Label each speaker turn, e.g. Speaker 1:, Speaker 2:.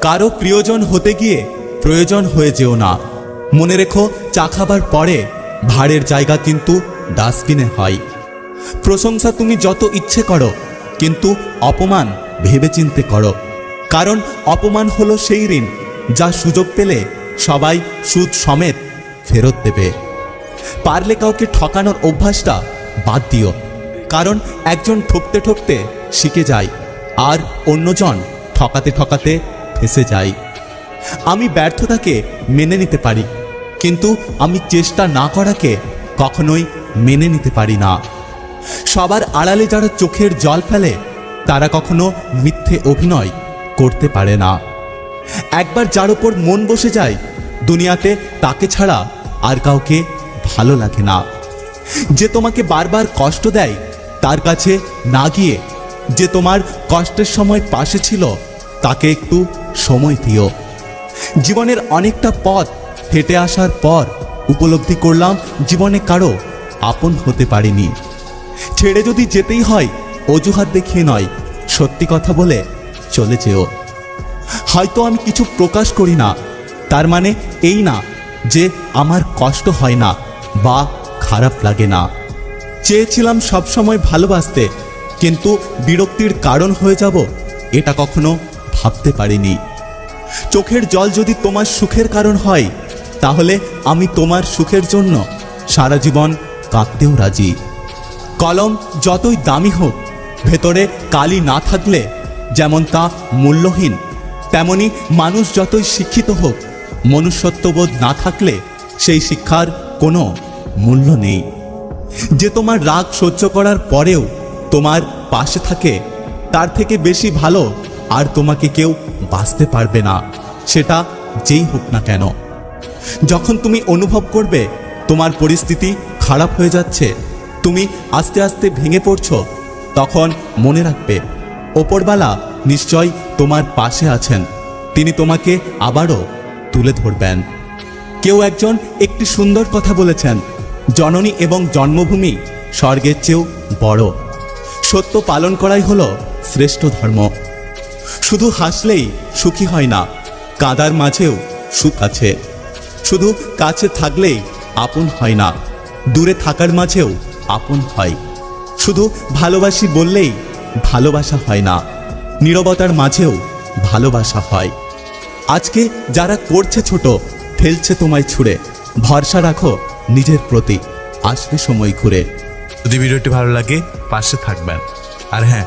Speaker 1: কারও প্রিয়জন হতে গিয়ে প্রয়োজন হয়ে যেও না। মনে রেখো, চা খাবার পরে ভাড়ের জায়গা কিন্তু ডাস্টবিনে হয়। প্রশংসা তুমি যত ইচ্ছে করো, কিন্তু অপমান ভেবেচিন্তে করো। কারণ অপমান হলো সেই ঋণ যা সুযোগ পেলে সবাই সুদ সমেত ফেরত দেবে। পারলে কাউকে ঠকানোর অভ্যাসটা বাদ দিও। কারণ একজন ঠকতে ঠকতে শিখে যায়, আর অন্যজন ঠকাতে ঠকাতে ফেসে যায় আমি ব্যর্থতাকে মেনে নিতে পারি, কিন্তু আমি চেষ্টা না করাকে কখনোই মেনে নিতে পারি না। সবার আড়ালে যারা চোখের জল ফেলে, তারা কখনো মিথ্যে অভিনয় করতে পারে না। একবার যার ওপর মন বসে যায়, দুনিয়াতে তাকে ছাড়া আর কাউকে ভালো লাগে না। যে তোমাকে বারবার কষ্ট দেয়, তার কাছে না গিয়ে যে তোমার কষ্টের সময় পাশে ছিল তাকে একটু সময় দিও। জীবনের অনেকটা পথ হেঁটে আসার পর উপলব্ধি করলাম জীবনে কারও আপন হতে পারিনি। ছেড়ে যদি যেতেই হয়, অজুহাত দেখিয়ে নয়, সত্যি কথা বলে চলে যেও। হয়তো আমি কিছু প্রকাশ করি না, তার মানে এই না যে আমার কষ্ট হয় না বা খারাপ লাগে না। চেয়েছিলাম সবসময় ভালোবাসতে, কিন্তু বিরক্তির কারণ হয়ে যাব, এটা কখনো ভাবতে পারিনি। চোখের জল যদি তোমার সুখের কারণ হয়, তাহলে আমি তোমার সুখের জন্য সারা জীবন কাঁদতেও রাজি। কলম যতই দামি হোক, ভেতরে কালি না থাকলে যেমন তা মূল্যহীন, তেমনি মানুষ যতই শিক্ষিত হোক, মনুষ্যত্ববোধ না থাকলে সেই শিক্ষার কোনো মূল্য নেই। যে তোমার রাগ সহ্য করার পরেও তোমার পাশে থাকে, তার থেকে বেশি ভালো আর তোমাকে কেউ বাঁচতে পারবে না। সেটা যেই হোক না কেন। যখন তুমি অনুভব করবে তোমার পরিস্থিতি খারাপ হয়ে যাচ্ছে, তুমি আস্তে আস্তে ভেঙে পড়ছো, তখন মনে রাখবে ওপরবালা নিশ্চয় তোমার পাশে আছেন। তিনি তোমাকে আবারও তুলে ধরবেন। কেউ একজন একটি সুন্দর কথা বলেছেন, জননী এবং জন্মভূমি স্বর্গের চেয়েও বড়। সত্য পালন করাই হলো শ্রেষ্ঠ ধর্ম। শুধু হাসলেই সুখী হয় না, কাদার মাঝেও সুখ আছে। শুধু কাছে থাকলেই আপন হয় না, দূরে থাকার মাঝেও আপন হয়। শুধু ভালোবাসি বললেই ভালোবাসা হয় না, নীরবতার মাঝেও ভালোবাসা হয়। আজকে যারা করছে ছোট, ফেলছে তোমায় ছুঁড়ে, ভরসা রাখো নিজের প্রতি, আসবে সময় ঘুরে।
Speaker 2: যদি ভিডিওটি ভালো লাগে, পাশে থাকবেন। আর হ্যাঁ